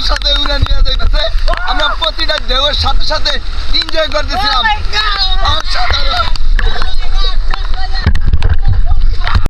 ঢেউয়ের সাথে উড়ে নিয়ে যাইতেছে। আমরা প্রতিটা ঢেউয়ের সাথে সাথে এনজয় করতেছিলাম।